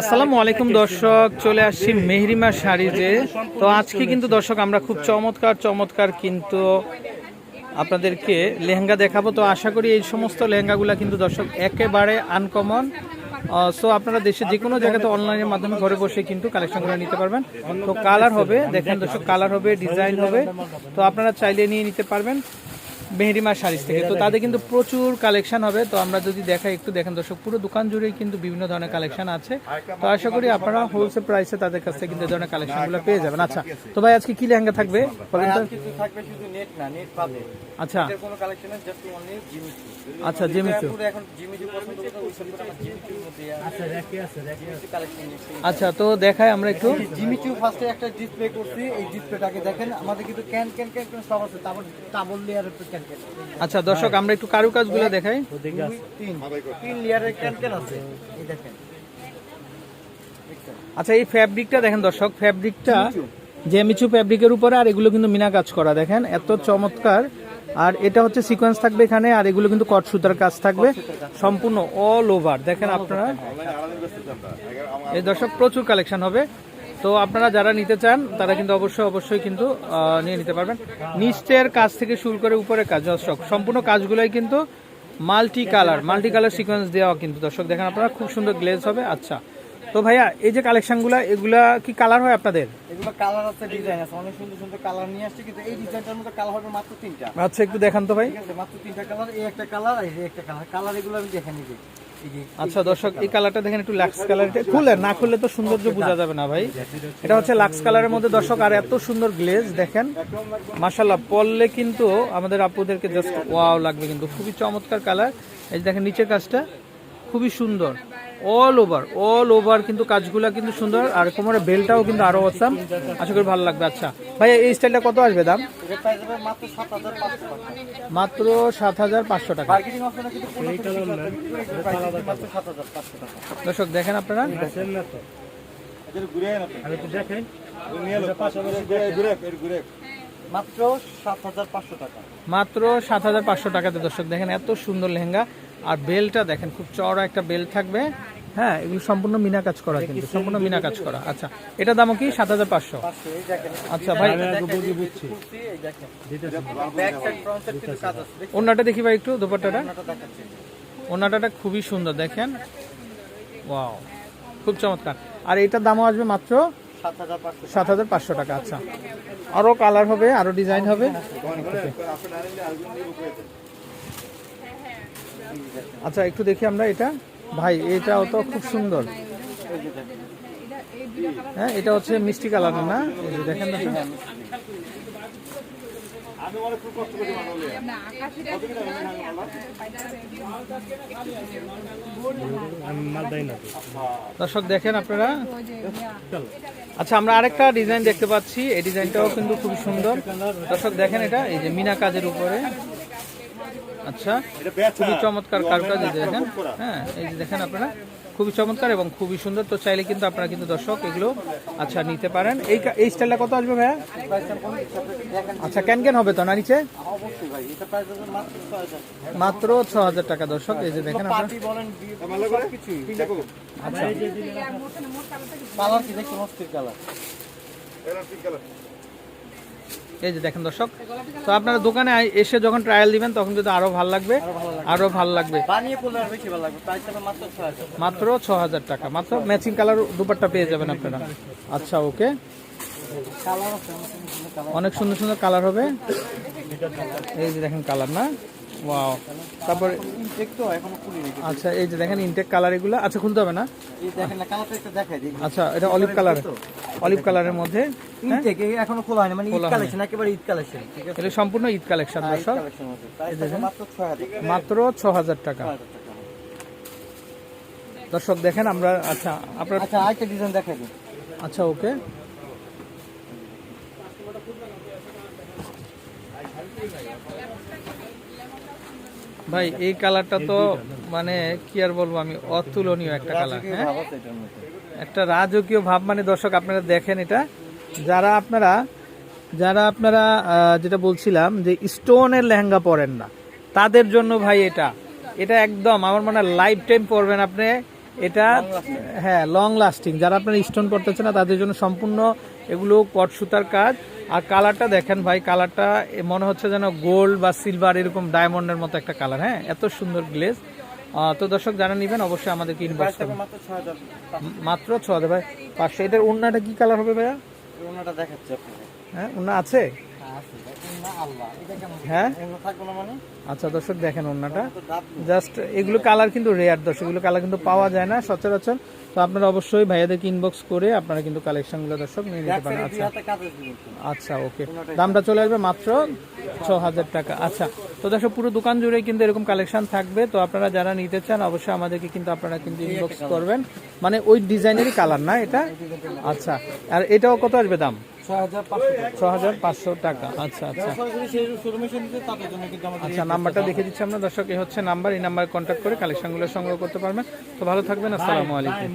আসসালামু আলাইকুম দর্শক চলে আসছি মেহরিমা শাড়িতে তো আজকে কিন্তু দর্শক আমরা খুব চমৎকার চমৎকার কিন্তু আপনাদেরকে লেহেঙ্গা দেখাবো। তো আশা করি এই সমস্ত লেহেঙ্গাগুলো কিন্তু দর্শক একেবারে আনকমন সো আপনারা দেশে যে কোনো জায়গাতে অনলাইনের মাধ্যমে ঘরে বসে কিন্তু কালেকশন করে নিতে পারবেন। তো কালার হবে দেখেন দর্শক কালার হবে ডিজাইন হবে। তো আপনারা চাইলে নিয়ে নিতে পারবেন। মেহরিমা শাড়িজ থেকে। তো তাদের কিন্তু প্রচুর কালেকশন হবে। তো আমরা যদি দেখাই একটু দেখেন দর্শক পুরো দোকান জুড়েই কিন্তু বিভিন্ন ধরনের কালেকশন আছে। তো আশা করি আপনারা হোলসেল প্রাইসে তাদের কাছ থেকে কিন্তু এই ধরনের কালেকশনগুলো পেয়ে যাবেন। আচ্ছা তো ভাই আজকে কি লেহেঙ্গা থাকবে? বলেন তো। কিছু থাকবে শুধু নেট না নেট পাবে। আচ্ছা। কোনো কালেকশন জাস্ট অনলি আচ্ছা জিমিচু এখন পছন্দ আচ্ছা আছে কালেকশন আচ্ছা তো দেখাই আমরা একটু। জিমিচু ফার্স্টে একটা ডিসপ্লে করছি। এই ডিসপ্লেটাকে দেখেন আমাদের কিন্তু ক্যান ক্যান ক্যান সব আছে। তারপর ডাবল লেয়ারের আচ্ছা দর্শক আমরা একটু কারুকাজগুলো দেখাই। দুই, তিন তিন লেয়ারের ক্যান ক্যান আছে এই দেখেন। আচ্ছা এই ফ্যাব্রিকটা দেখেন দর্শক ফ্যাব্রিকটা জেমিচু ফ্যাব্রিকের উপরে আর এগুলো কিন্তু মিনা কাজ করা দেখেন এত চমৎকার। আর এটা হচ্ছে সিকোয়েন্স থাকবে এখানে আর এগুলো কিন্তু কট সুতার কাজ থাকবে সম্পূর্ণ অল ওভার দেখেন আপনারা? এই দর্শক প্রচুর কালেকশন হবে। তো আপনারা যারা নিতে চান তারা কিন্তু অবশ্যই অবশ্যই কিন্তু নিয়ে নিতে পারবেন। নিচের কাজ থেকে শুরু করে উপরে কাজ দর্শক সম্পূর্ণ কাজগুলোই কিন্তু multi colour multi colour sequence দেওয়া কিন্তু। দর্শক দেখেন আপনারা খুব সুন্দর গ্লেজ হবে। আচ্ছা তো ভাইয়া এই যে কালেকশনগুলো এগুলা কি কালার হয় আপনাদের? এগুলো কালার আছে ডিজাইন আছে। অনেক সুন্দর সুন্দর কালার নিয়ে আসছে কিন্তু এই ডিজাইনটার মধ্যে কালার হবে মাত্র তিনটা। আচ্ছা একটু দেখান তো ভাই। ঠিক আছে মাত্র তিনটা কালার এই একটা কালার এই একটা কালার কালার এগুলো আমি দেখে যে আচ্ছা দর্শক, এই কালারটা দেখেন একটু লাক্স কালার খুলে, না খুললে তো সৌন্দর্য বোঝা যাবে না ভাই। এটা হচ্ছে লাক্স কালারের মধ্যে, দর্শক, আর এত সুন্দর গ্লেজ দেখেন। মাশাল্লাহ পললে কিন্তু আমাদের আপুদেরকে জাস্ট ওয়াও লাগবে কিন্তু। খুবই চমৎকার কালার এই দেখেন, নিচের কাজটা খুবই সুন্দর। অল ওভার অল ওভার কিন্তু কাজগুলা কিন্তু সুন্দর। আর কোমরের বেলটাও কিন্তু আরও অসাম আশা করি ভালো লাগবে আচ্ছা। ভাই এই স্টাইলটা কত আসবে দাম? মাত্র সাত হাজার পাঁচশো টাকা। দর্শক, দেখেন আপনারা। মাত্র সাত হাজার পাঁচশো টাকাতে দর্শক, দেখেন এত সুন্দর লেহেঙ্গা। আর বেলটা দেখেন খুব চওড়া একটা বেল থাকবে হ্যাঁ এগুলো সম্পূর্ণ মিনা কাজ করা কিন্তু সম্পূর্ণ মিনা কাজ করা আচ্ছা এটা দামও কি সাত হাজার পাঁচশো পাঁচশো এই দেখেন আচ্ছা ভাই বুঝছি এই দেখেন ব্যাক সাইড ফ্রন্ট সাইড কিন্তু কাজ আছে দেখুন ওনাটা দেখি ভাই একটু দুপাট্টাটা ওনাটা ওনাটাটা খুবই সুন্দর দেখেন ওয়াও খুব চমৎকার আর এটার দামও আসবে মাত্র সাত হাজার পাঁচশো সাত হাজার পাঁচশো টাকা আচ্ছা আরও কালার হবে আরও ডিজাইন হবে আচ্ছা একটু দেখি আমরা এটা। ভাই, এটাও তো খুব সুন্দর। হ্যাঁ এটা হচ্ছে মিষ্টি কালার, না? দেখেন দর্শক, দেখেন আপনারা। আচ্ছা আমরা আরেকটা ডিজাইন দেখতে পাচ্ছি। এই ডিজাইনটাও কিন্তু খুব সুন্দর। দর্শক, দেখেন এটা, এই যে মিনা কাজের উপরে। আচ্ছা খুবই চমৎকার কারুকাজ যে দেখেন হ্যাঁ এই যে দেখেন আপনারা খুবই চমৎকার এবং খুবই সুন্দর তো চাইলে কিন্তু আপনারা কিন্তু দর্শক এগুলো আচ্ছা নিতে পারেন এই এই স্টাইলটা কত আসবে ভাইয়া আচ্ছা ক্যান ক্যান হবে তো না নিচে মাত্র ছ হাজার টাকা দর্শক এই যে দেখেন আচ্ছা এই যে দেখেন দর্শক তো আপনারা দোকানে এসে যখন ট্রায়াল দিবেন তখন কিন্তু আরও ভালো লাগবে আরও ভালো লাগবে। মাত্র ছ হাজার টাকা। মাত্র ম্যাচিং কালার দুপাট্টা পেয়ে যাবেন আপনারা। আচ্ছা ওকে অনেক সুন্দর সুন্দর কালার হবে। এই যে দেখেন কালার না? ওয়াও তারপরে ইনটেক তো এখনও খুলি নি আচ্ছা এই যে দেখেন ইনটেক কালার এগুলো। আচ্ছা খুলতে হবে না? এই দেখেন না কালারটা একটু দেখাই দিই। আচ্ছা এটা অলিভ কালার অলিভ কালারের মধ্যে ইনটেক এখনও খোলা হয়নি মানে ঈদ কালেকশন একেবারে ঈদ কালেকশন ঠিক আছে? এটা সম্পূর্ণ ঈদ কালেকশন ঈদ দর্শক। মাত্র ছয় হাজার মাত্র ছ হাজার টাকা। ছয় হাজার টাকা। দর্শক দেখেন আমরা আচ্ছা আপনার আচ্ছা আরেকটা ডিজাইন দেখাই দিই। আচ্ছা ওকে। ভাই, এই কালারটা তো মানে কি আর বলব আমি, অতুলনীয় একটা কালার হ্যাঁ? একটা রাজকীয় ভাব মানে দর্শক আপনারা দেখেন এটা। যারা আপনারা যারা আপনারা যেটা বলছিলাম যে স্টোনের লেহেঙ্গা পরেন না, তাদের জন্য ভাই এটা। এটা একদম আমার মনে হয় লাইফ টাইম পরবেন আপনি। এটা হ্যাঁ লং লাস্টিং যারা আপনার স্টোন করতেছে না, তাদের জন্য সম্পূর্ণ এগুলো কট সুতার কাজ। আর কালারটা দেখেন ভাই কালারটা মনে হচ্ছে যেন গোল্ড বা সিলভার এরকম ডায়মন্ডের মতো একটা কালার। হ্যাঁ এত সুন্দর গ্লেজ। তো দর্শক জানা নিবেন অবশ্যই আমাদেরকে ইনবক্স করবেন? মাত্র ছ হাজার ভাই পাঁচশো। এটার উন্নাটা কি কালার হবে ভাইয়া? ওনাটা দেখাচ্ছে হ্যাঁ উন্না আছে? হ্যাঁ? মানে? আচ্ছা দর্শক দেখেন দাঁত জাস্ট এগুলো কালার কিন্তু রেয়ার দর্শক এগুলো কালার কিন্তু পাওয়া যায় না সচরাচর। তো আপনারা অবশ্যই ভাইয়াদেরকে ইনবক্স করে আপনারা কিন্তু কালেকশনগুলো দর্শক নিয়ে নিতে পারেন। আচ্ছা। আচ্ছা ওকে। দামটা চলে আসবে মাত্র ছ হাজার টাকা। আচ্ছা তো দর্শক পুরো দোকান জুড়ে কিন্তু এরকম কালেকশন থাকবে। তো আপনারা যারা নিতে চান অবশ্যই আমাদেরকে কিন্তু আপনারা কিন্তু ইনবক্স করবেন। মানে ওই ডিজাইনেরই কালার না এটা? আচ্ছা আর এটাও কত আসবে দাম? টাকা ছ হাজার পাঁচশো টাকা। আচ্ছা আচ্ছা। আচ্ছা নাম্বারটা দেখে দিচ্ছি আমরা। দর্শক এ হচ্ছে নাম্বার। এই নাম্বার কন্ট্যাক্ট করে কালেকশনগুলো সংগ্রহ করতে পারবেন। তো ভালো থাকবেন। আসসালামু আলাইকুম।